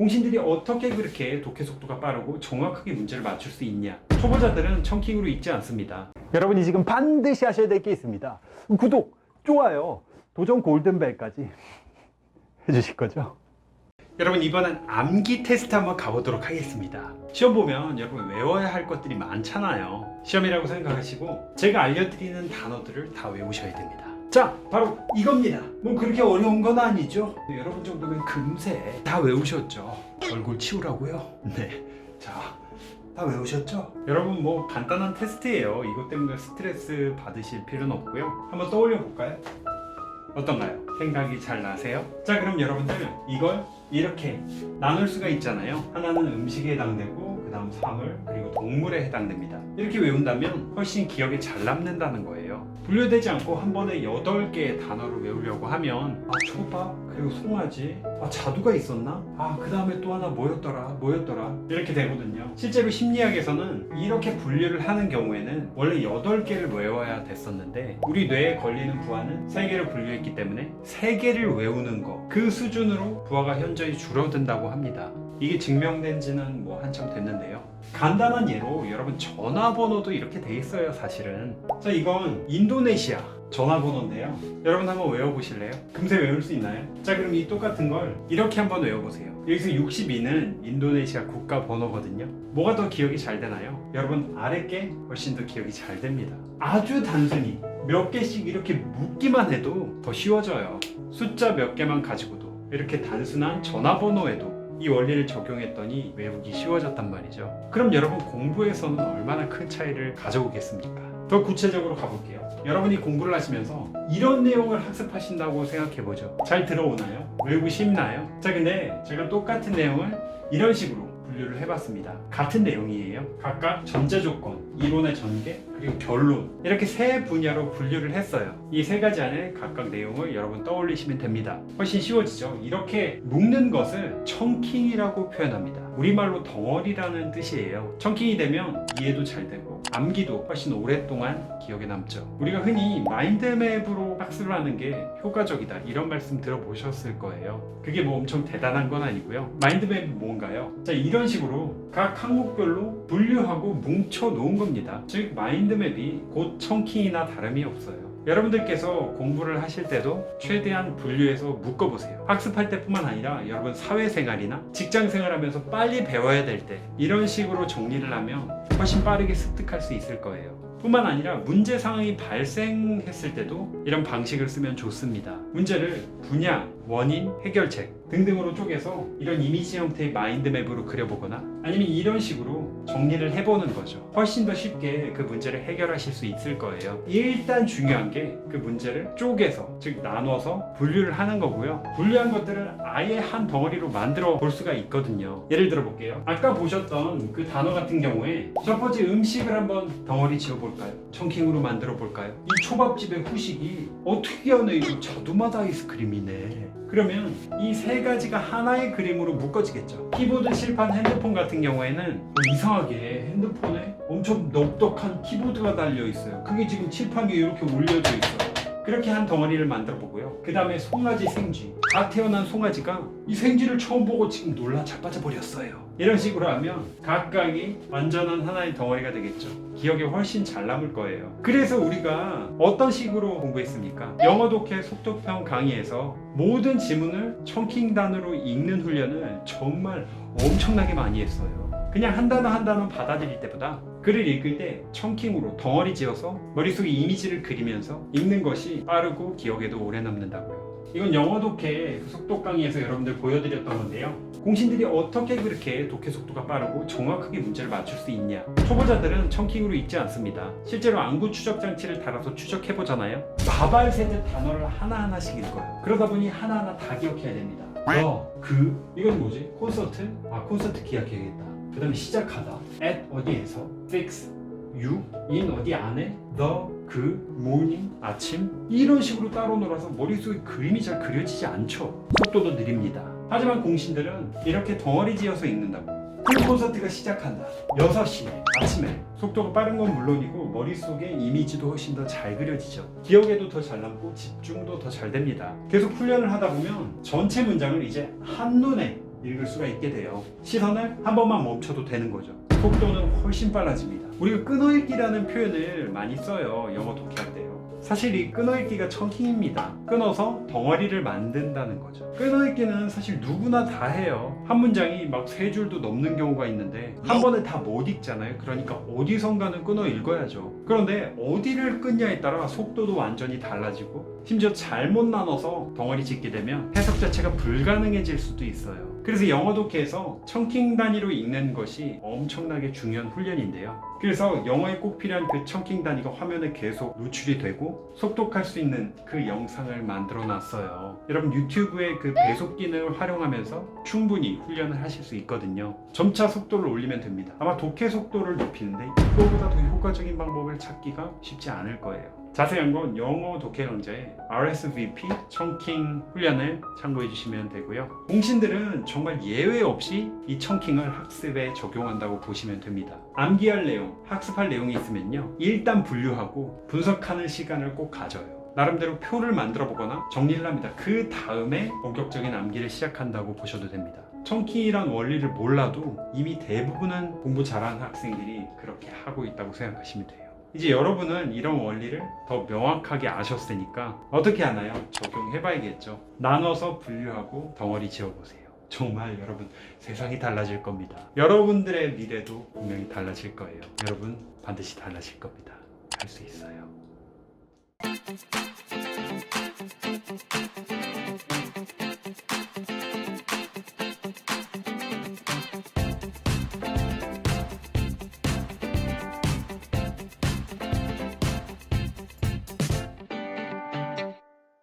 공신들이 어떻게 그렇게 독해 속도가 빠르고 정확하게 문제를 맞출 수 있냐? 초보자들은 청킹으로 읽지 않습니다. 여러분이 지금 반드시 하셔야 될 게 있습니다. 구독, 좋아요, 도전 골든벨까지 해주실 거죠? 여러분 이번엔 암기 테스트 한번 가보도록 하겠습니다. 시험 보면 여러분 외워야 할 것들이 많잖아요. 시험이라고 생각하시고 제가 알려드리는 단어들을 다 외우셔야 됩니다. 자, 바로 이겁니다. 뭐 그렇게 어려운 건 아니죠. 여러분 정도면 금세 다 외우셨죠. 얼굴 치우라고요? 네. 자, 다 외우셨죠? 여러분 뭐 간단한 테스트예요. 이것 때문에 스트레스 받으실 필요는 없고요. 한번 떠올려 볼까요? 어떤가요? 생각이 잘 나세요? 자 그럼 여러분들 이걸 이렇게 나눌 수가 있잖아요 하나는 음식에 해당되고 그 다음 사물 그리고 동물에 해당됩니다. 이렇게 외운다면 훨씬 기억에 잘 남는다는 거예요. 분류되지 않고 한 번에 8개의 단어를 외우려고 하면 아 초밥? 그리고 송아지? 아 자두가 있었나? 아 그 다음에 또 하나 뭐였더라? 뭐였더라? 이렇게 되거든요. 실제로 심리학에서는 이렇게 분류를 하는 경우에는 원래 8개를 외워야 됐었는데 우리 뇌에 걸리는 부하는 3개를 분류했기 때문에 3개를 외우는 거 그 수준으로 부하가 현저히 줄어든다고 합니다 이게 증명된 지는 뭐 한참 됐는데요. 간단한 예로 여러분 전화번호도 이렇게 돼 있어요 사실은. 자 이건 인도네시아 전화번호인데요. 여러분 한번 외워보실래요? 금세 외울 수 있나요? 자 그럼 이 똑같은 걸 이렇게 한번 외워보세요. 여기서 62는 인도네시아 국가 번호거든요. 뭐가 더 기억이 잘 되나요? 여러분 아래 게 훨씬 더 기억이 잘 됩니다. 아주 단순히 몇 개씩 이렇게 묻기만 해도 더 쉬워져요. 숫자 몇 개만 가지고도 이렇게 단순한 전화번호에도 이 원리를 적용했더니 외우기 쉬워졌단 말이죠. 그럼 여러분 공부에서는 얼마나 큰 차이를 가져오겠습니까? 더 구체적으로 가볼게요. 여러분이 공부를 하시면서 이런 내용을 학습하신다고 생각해보죠. 잘 들어오나요? 외우기 쉽나요? 자, 근데 제가 똑같은 내용을 이런 식으로 분류를 해봤습니다. 같은 내용이에요. 각각 전제 조건, 이론의 전개, 그리고 결론 이렇게 세 분야로 분류를 했어요. 이 세 가지 안에 각각 내용을 여러분 떠올리시면 됩니다. 훨씬 쉬워지죠. 이렇게 묶는 것을 청킹이라고 표현합니다. 우리말로 덩어리라는 뜻이에요. 청킹이 되면 이해도 잘 되고 암기도 훨씬 오랫동안 기억에 남죠. 우리가 흔히 마인드맵으로 학습을 하는 게 효과적이다 이런 말씀 들어보셨을 거예요. 그게 뭐 엄청 대단한 건 아니고요. 마인드맵이 뭔가요? 자 이런 식으로 각 항목별로 분류하고 뭉쳐 놓은 겁니다. 즉 마인드 맵이 곧 청킹이나 다름이 없어요. 여러분들께서 공부를 하실 때도 최대한 분류해서 묶어보세요. 학습할 때뿐만 아니라 여러분 사회생활이나 직장생활 하면서 빨리 배워야 될 때 이런 식으로 정리를 하면 훨씬 빠르게 습득할 수 있을 거예요. 뿐만 아니라 문제 상황이 발생했을 때도 이런 방식을 쓰면 좋습니다. 문제를 분야, 원인, 해결책 등등으로 쪼개서 이런 이미지 형태의 마인드맵으로 그려보거나 아니면 이런 식으로 정리를 해보는 거죠. 훨씬 더 쉽게 그 문제를 해결하실 수 있을 거예요. 일단 중요한 게 그 문제를 쪼개서 즉 나눠서 분류를 하는 거고요. 분류한 것들을 아예 한 덩어리로 만들어 볼 수가 있거든요. 예를 들어 볼게요. 아까 보셨던 그 단어 같은 경우에 첫 번째 음식을 한번 덩어리 지어 볼 까요? 청킹으로 만들어 볼까요? 이 초밥집의 후식이 어떻게 하네 이거 자두맛 아이스크림이네. 그러면 이 세 가지가 하나의 그림으로 묶어지겠죠. 키보드 칠판 핸드폰 같은 경우에는 뭐 이상하게 핸드폰에 엄청 넉넉한 키보드가 달려 있어요. 그게 지금 칠판 위에 이렇게 올려져 있어요. 그렇게 한 덩어리를 만들어 보고요. 그 다음에 송아지 생쥐. 갓 태어난 송아지가 이 생쥐를 처음 보고 지금 놀라 자빠져 버렸어요. 이런 식으로 하면 각각이 완전한 하나의 덩어리가 되겠죠. 기억에 훨씬 잘 남을 거예요. 그래서 우리가 어떤 식으로 공부했습니까? 영어 독해 속도평 강의에서 모든 지문을 청킹단으로 읽는 훈련을 정말 엄청나게 많이 했어요. 그냥 한 단어 한 단어 받아들일 때보다 글을 읽을 때 청킹으로 덩어리 지어서 머릿속에 이미지를 그리면서 읽는 것이 빠르고 기억에도 오래 남는다고요. 이건 영어 독해 그 속도 강의에서 여러분들 보여드렸던 건데요. 공신들이 어떻게 그렇게 독해 속도가 빠르고 정확하게 문제를 맞출 수 있냐? 초보자들은 청킹으로 읽지 않습니다. 실제로 안구 추적 장치를 달아서 추적해 보잖아요. 마발 세대 단어를 하나하나씩 읽어요. 그러다 보니 하나하나 다 기억해야 됩니다. 너, 그, 이건 뭐지? 콘서트? 아, 콘서트 기억해야겠다. 그 다음에 시작하다. at 어디에서? fix, you, in 어디 안에? the, 그, morning, 아침 이런 식으로 따로 놀아서 머릿속에 그림이 잘 그려지지 않죠. 속도도 느립니다. 하지만 공신들은 이렇게 덩어리 지어서 읽는다고. 그 콘서트가 시작한다. 6시 아침에 속도가 빠른 건 물론이고 머릿속에 이미지도 훨씬 더 잘 그려지죠. 기억에도 더 잘 남고 집중도 더 잘 됩니다. 계속 훈련을 하다 보면 전체 문장을 이제 한눈에 읽을 수가 있게 돼요. 시선을 한 번만 멈춰도 되는 거죠. 속도는 훨씬 빨라집니다. 우리가 끊어읽기라는 표현을 많이 써요. 영어 독해할 때요. 사실 이 끊어읽기가 청킹입니다. 끊어서 덩어리를 만든다는 거죠. 끊어읽기는 사실 누구나 다 해요. 한 문장이 막 세 줄도 넘는 경우가 있는데 한 번에 다 못 읽잖아요. 그러니까 어디선가는 끊어 읽어야죠. 그런데 어디를 끊냐에 따라 속도도 완전히 달라지고 심지어 잘못 나눠서 덩어리 짓게 되면 해석 자체가 불가능해질 수도 있어요. 그래서 영어 독해에서 청킹 단위로 읽는 것이 엄청나게 중요한 훈련인데요. 그래서 영어에 꼭 필요한 그 청킹 단위가 화면에 계속 노출이 되고 속독할 수 있는 그 영상을 만들어 놨어요. 여러분 유튜브의 그 배속 기능을 활용하면서 충분히 훈련을 하실 수 있거든요. 점차 속도를 올리면 됩니다. 아마 독해 속도를 높이는데 이거보다 더 효과적인 방법을 찾기가 쉽지 않을 거예요. 자세한 건 영어 독해 강좌의 RSVP 청킹 훈련을 참고해 주시면 되고요. 공신들은 정말 예외 없이 이 청킹을 학습에 적용한다고 보시면 됩니다. 암기할 내용, 학습할 내용이 있으면요. 일단 분류하고 분석하는 시간을 꼭 가져요. 나름대로 표를 만들어 보거나 정리를 합니다. 그 다음에 본격적인 암기를 시작한다고 보셔도 됩니다. 청킹이란 원리를 몰라도 이미 대부분은 공부 잘하는 학생들이 그렇게 하고 있다고 생각하시면 돼요. 이제 여러분은 이런 원리를 더 명확하게 아셨으니까 어떻게 하나요? 적용해 봐야겠죠. 나눠서 분류하고 덩어리 지어보세요. 정말 여러분 세상이 달라질 겁니다. 여러분들의 미래도 분명히 달라질 거예요. 여러분 반드시 달라질 겁니다. 할 수 있어요.